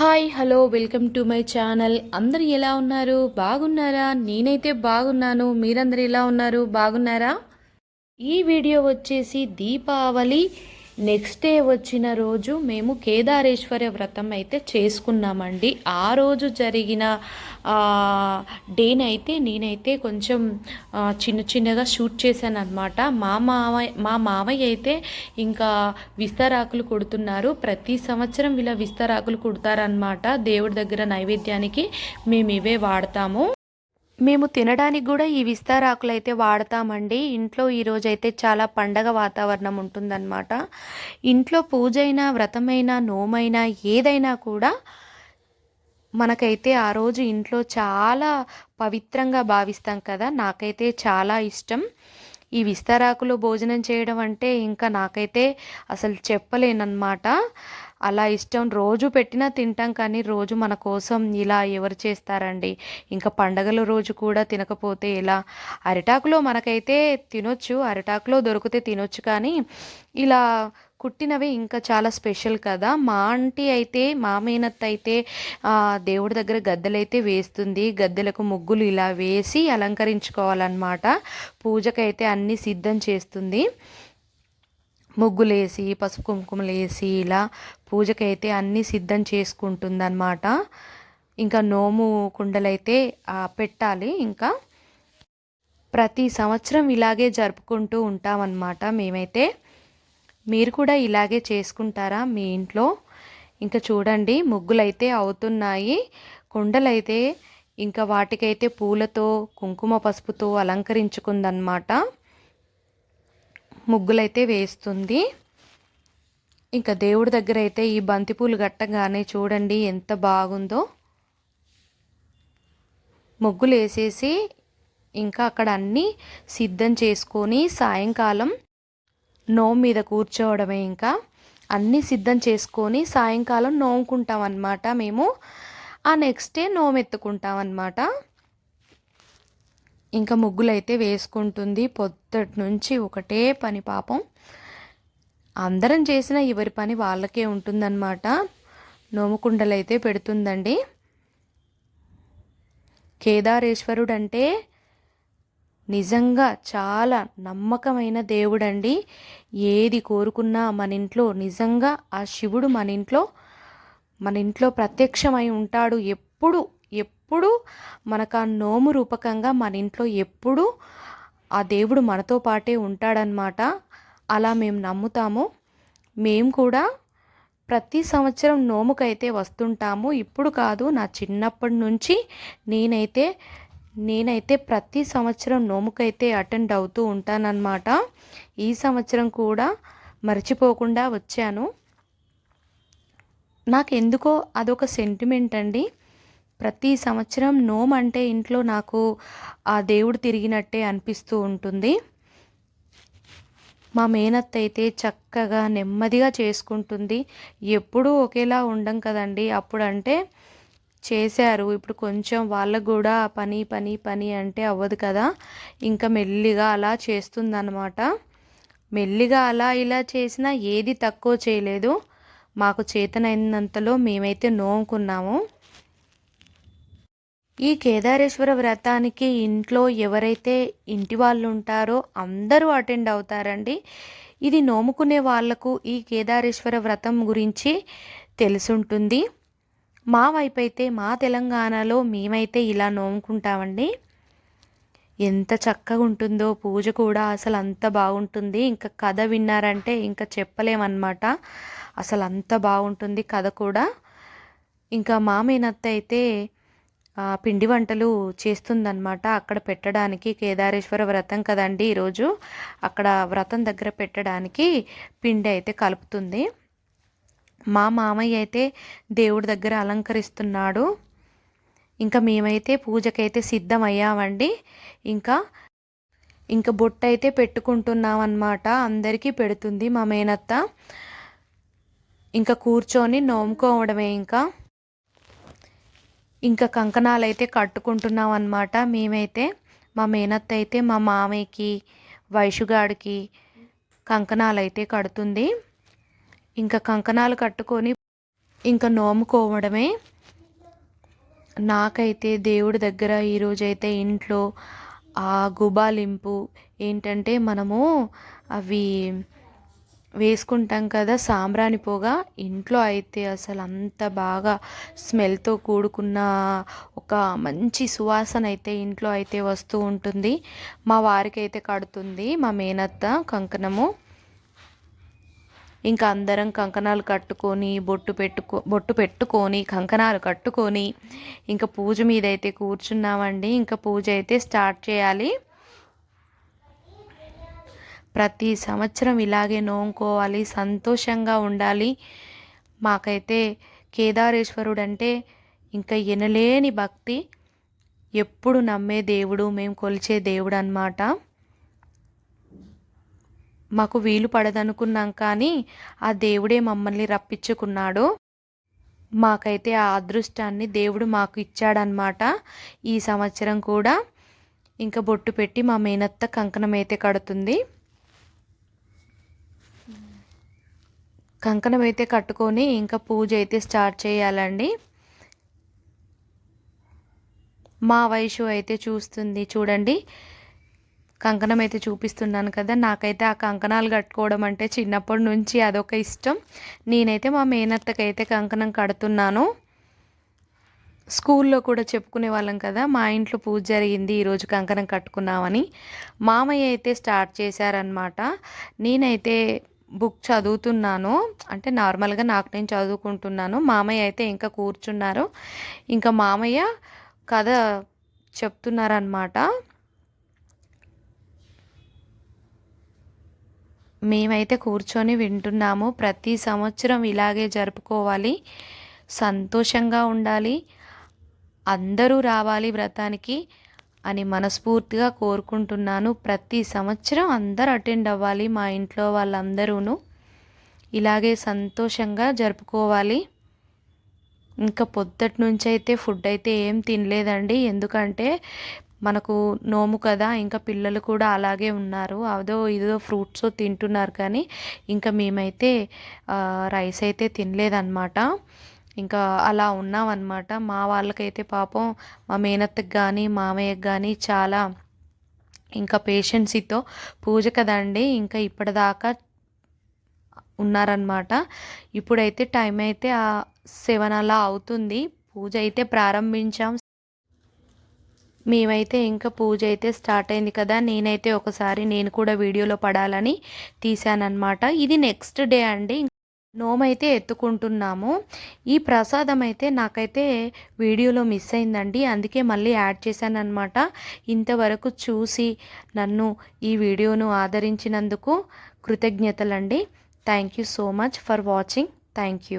Hi hello welcome to my channel. అందరు ఎలా ఉన్నారు? బాగున్నారా? నేనైతే బాగున్నాను. మీరందరు ఎలా ఉన్నారు? బాగున్నారా? ఈ వీడియో వచ్చేసి దీపావళి. నెక్స్ట్ డే వచ్చిన రోజు మేము కేదారేశ్వర వ్రతం అయితే చేసుకున్నామండి. ఆ రోజు జరిగిన డేనైతే నేనైతే కొంచెం చిన్న చిన్నగా షూట్ చేశాను అనమాట మా మామయ్య మా మామయ్య అయితే ఇంకా విస్తరాకులు కుడుతున్నారు. ప్రతి సంవత్సరం ఇలా విస్తరాకులు కుడతారనమాట దేవుడి దగ్గర నైవేద్యానికి మేము ఇవే వాడతాము. మేము తినడానికి కూడా ఈ విస్తారాకులు అయితే వాడతామండి. ఇంట్లో ఈరోజు అయితే చాలా పండగ వాతావరణం ఉంటుందన్నమాట. ఇంట్లో పూజ అయినా వ్రతమైనా నోమైనా ఏదైనా కూడా మనకైతే ఆ రోజు ఇంట్లో చాలా పవిత్రంగా భావిస్తాం కదా. నాకైతే చాలా ఇష్టం. ఈ విస్తారాకులు భోజనం చేయడం అంటే ఇంకా నాకైతే అసలు చెప్పలేనన్నమాట. అలా ఇష్టం రోజు పెట్టినా తింటాం కానీ రోజు మన కోసం ఇలా ఎవరు చేస్తారండి? ఇంకా పండగల రోజు కూడా తినకపోతే ఎలా? అరిటాకులో మనకైతే తినొచ్చు అరిటాకులో దొరికితే తినొచ్చు కానీ ఇలా కుట్టినవి ఇంకా చాలా స్పెషల్ కదా. మా ఆంటీ అయితే మా మేనత్ అయితే దేవుడి దగ్గర గద్దెలైతే వేస్తుంది. గద్దెలకు ముగ్గులు ఇలా వేసి అలంకరించుకోవాలన్నమాట. పూజకైతే అన్నీ సిద్ధం చేస్తుంది. ముగ్గులేసి పసుపు కుంకుమలు వేసి ఇలా పూజకైతే అన్నీ సిద్ధం చేసుకుంటుందన్నమాట. ఇంకా నోము కుండలైతే పెట్టాలి. ఇంకా ప్రతి సంవత్సరం ఇలాగే జరుపుకుంటూ ఉంటామన్నమాట మేమైతే. మీరు కూడా ఇలాగే చేసుకుంటారా మీ ఇంట్లో? ఇంకా చూడండి ముగ్గులైతే అవుతున్నాయి. కుండలైతే ఇంకా వాటికైతే పూలతో కుంకుమ పసుపుతో అలంకరించుకుందన్నమాట. ముగ్గులైతే వేస్తుంది. ఇంకా దేవుడి దగ్గర అయితే ఈ బంతిపూలు కట్టగానే చూడండి ఎంత బాగుందో. ముగ్గులు వేసేసి ఇంకా అక్కడ అన్నీ సిద్ధం చేసుకొని సాయంకాలం నోము మీద కూర్చోవడమే ఇంకా. అన్నీ సిద్ధం చేసుకొని సాయంకాలం నోముకుంటాం అన్నమాట మేము. ఆ నెక్స్ట్ డే నోమెత్తుకుంటాం అన్నమాట ఇంకా ముగ్గులైతే వేసుకుంటుంది. పొద్దుటి నుంచి ఒకటే పని పాపం. అందరం చేసిన ఎవరి పని వాళ్ళకే ఉంటుందన్నమాట. నోముకుండలు అయితే పెడుతుందండి. కేదారేశ్వరుడు అంటే నిజంగా చాలా నమ్మకమైన దేవుడండి. ఏది కోరుకున్నా మన ఇంట్లో నిజంగా ఆ శివుడు మన ఇంట్లో మన ఇంట్లో ప్రత్యక్షమై ఉంటాడు. ఎప్పుడు ఎప్పుడు మనకు ఆ నోము రూపకంగా మన ఇంట్లో ఎప్పుడు ఆ దేవుడు మనతో పాటే ఉంటాడనమాట అలా మేము నమ్ముతాము. మేము కూడా ప్రతి సంవత్సరం నోముకైతే వస్తుంటాము. ఇప్పుడు కాదు నా చిన్నప్పటి నుంచి నేనైతే నేనైతే ప్రతి సంవత్సరం నోముకైతే అటెండ్ అవుతూ ఉంటానన్నమాట. ఈ సంవత్సరం కూడా మర్చిపోకుండా వచ్చాను. నాకు ఎందుకో అదొక సెంటిమెంట్ అండి. ప్రతి సంవత్సరం నోమ్ అంటే ఇంట్లో నాకు ఆ దేవుడు తిరిగినట్టే అనిపిస్తూ ఉంటుంది. మా మేనత్త అయితే చక్కగా నెమ్మదిగా చేసుకుంటుంది. ఎప్పుడూ ఒకేలా ఉండం కదండి. అప్పుడంటే చేశారు. ఇప్పుడు కొంచెం వాళ్ళకు కూడా పని పని పని అంటే అవ్వదు కదా. ఇంకా మెల్లిగా అలా చేస్తుందన్నమాట. మెల్లిగా అలా ఇలా చేసినా ఏది తక్కువ చేయలేదు. మాకు చేతనైనంతలో మేమైతే నోముకున్నాము ఈ కేదారేశ్వర వ్రతానికి ఇంట్లో ఎవరైతే ఇంటి వాళ్ళు ఉంటారో అందరూ అటెండ్ అవుతారండి. ఇది నోముకునే వాళ్ళకు ఈ కేదారేశ్వర వ్రతం గురించి తెలుసుంటుంది. మా వైపు అయితే మా తెలంగాణలో మేమైతే ఇలా నోముకుంటామండి. ఎంత చక్కగా ఉంటుందో పూజ కూడా అసలు అంత బాగుంటుంది. ఇంకా కథ విన్నారంటే ఇంకా చెప్పలేమన్నమాట. అసలు అంత బాగుంటుంది కథ కూడా. ఇంకా మా మేనత్త అయితే పిండి వంటలు చేస్తుందన్నమాట. అక్కడ పెట్టడానికి కేదారేశ్వర వ్రతం కదండి ఈరోజు. అక్కడ వ్రతం దగ్గర పెట్టడానికి పిండి అయితే కలుపుతుంది. మా మామయ్య అయితే దేవుడి దగ్గర అలంకరిస్తున్నాడు. ఇంకా మేమైతే పూజకైతే సిద్ధం అయ్యామండి ఇంకా ఇంకా బొట్టు అయితే పెట్టుకుంటున్నాం అన్నమాట అందరికీ పెడుతుంది మా మేనత్త. ఇంకా కూర్చొని నోముకోవడమే ఇంకా. ఇంకా కంకణాలు అయితే కట్టుకుంటున్నాం అన్నమాట మేమైతే మా మేనత్త అయితే మా మామయ్యకి వైషుగాడికి కంకణాలు అయితే కడుతుంది. ఇంకా కంకణాలు కట్టుకొని ఇంకా నోముకోవడమే. నాకైతే దేవుడి దగ్గర ఈరోజైతే ఇంట్లో ఆ గుబాలింపు ఏంటంటే మనము అవి వేసుకుంటాం కదా సాంబ్రాణి పొగ. ఇంట్లో అయితే అసలు అంత బాగా స్మెల్తో కూడుకున్న ఒక మంచి సువాసన అయితే ఇంట్లో అయితే వస్తూ ఉంటుంది. మా వారికి అయితే కడుతుంది మా మేనత్త కంకణము. ఇంకా అందరం కంకణాలు కట్టుకొని బొట్టు పెట్టుకో బొట్టు పెట్టుకొని కంకణాలు కట్టుకొని ఇంకా పూజ మీద అయితే కూర్చున్నామండి. ఇంకా పూజ అయితే స్టార్ట్ చేయాలి. ప్రతి సంవత్సరం ఇలాగే నోముకోవాలి సంతోషంగా ఉండాలి. మాకైతే కేదారేశ్వరుడు అంటే ఇంకా ఎనలేని భక్తి. ఎప్పుడు నమ్మే దేవుడు మేము కొలిచే దేవుడు అనమాట మాకు వీలు పడదనుకున్నాం కానీ ఆ దేవుడే మమ్మల్ని రప్పించుకున్నాడు. మాకైతే ఆ అదృష్టాన్ని దేవుడు మాకు ఇచ్చాడనమాట ఈ సంవత్సరం కూడా. ఇంకా బొట్టు పెట్టి మా మేనత్త కంకణం అయితే కడుతుంది. కంకణం అయితే కట్టుకొని ఇంకా పూజ అయితే స్టార్ట్ చేయాలండి. మా వయసు అయితే చూస్తుంది చూడండి. కంకణం అయితే చూపిస్తున్నాను కదా నాకైతే ఆ కంకణాలు కట్టుకోవడం అంటే చిన్నప్పటి నుంచి అదొక ఇష్టం. నేనైతే మా మేనత్తకైతే కంకణం కడుతున్నాను. స్కూల్లో కూడా చెప్పుకునే వాళ్ళం కదా మా ఇంట్లో పూజ జరిగింది ఈరోజు కంకణం కట్టుకున్నామని. మామయ్య అయితే స్టార్ట్ చేశారనమాట నేనైతే బుక్ చదువుతున్నాను. అంటే నార్మల్గా నాకు నేను చదువుకుంటున్నాను. మామయ్య అయితే ఇంకా కూర్చున్నారు. ఇంకా మామయ్య కథ చెప్తున్నారనమాట మేమైతే కూర్చొని వింటున్నాము. ప్రతి సంవత్సరం ఇలాగే జరుపుకోవాలి. సంతోషంగా ఉండాలి. అందరూ రావాలి వ్రతానికి. అని మనస్ఫూర్తిగా కోరుకుంటున్నాను. ప్రతి సంవత్సరం అందరు అటెండ్ అవ్వాలి మా ఇంట్లో వాళ్ళందరూను. ఇలాగే సంతోషంగా జరుపుకోవాలి. ఇంకా పొద్దుటి నుంచి అయితే ఫుడ్ అయితే ఏం తినలేదండి. ఎందుకంటే మనకు నోము కదా ఇంకా పిల్లలు కూడా అలాగే ఉన్నారు. అదో ఇదో ఫ్రూట్స్ తింటున్నారు కానీ ఇంకా మేమైతే రైస్ అయితే తినలేదన్నమాట. ఇంకా అలా ఉన్నామన్నమాట. మా వాళ్ళకైతే పాపం మా మేనత్తకి కానీ మామయ్యకి కానీ చాలా ఇంకా పేషెన్సీతో పూజ కదండి. ఇంకా ఇప్పటిదాకా ఉన్నారనమాట ఇప్పుడైతే టైం అయితే సెవెన్ అలా అవుతుంది. పూజ అయితే ప్రారంభించాం. మేమైతే ఇంకా పూజ అయితే స్టార్ట్ అయింది కదా. నేనైతే ఒకసారి నేను కూడా వీడియోలో పడాలని తీశానమాట ఇది నెక్స్ట్ డే అండి. నోమైతే ఎత్తుకుంటున్నాము. ఈ ప్రసాదం అయితే నాకైతే వీడియోలో మిస్ అయిందండి. అందుకే మళ్ళీ యాడ్ చేశానమాట ఇంతవరకు చూసి నన్ను ఈ వీడియోను ఆదరించినందుకు కృతజ్ఞతలండి. Thank you so much for watching. Thank you.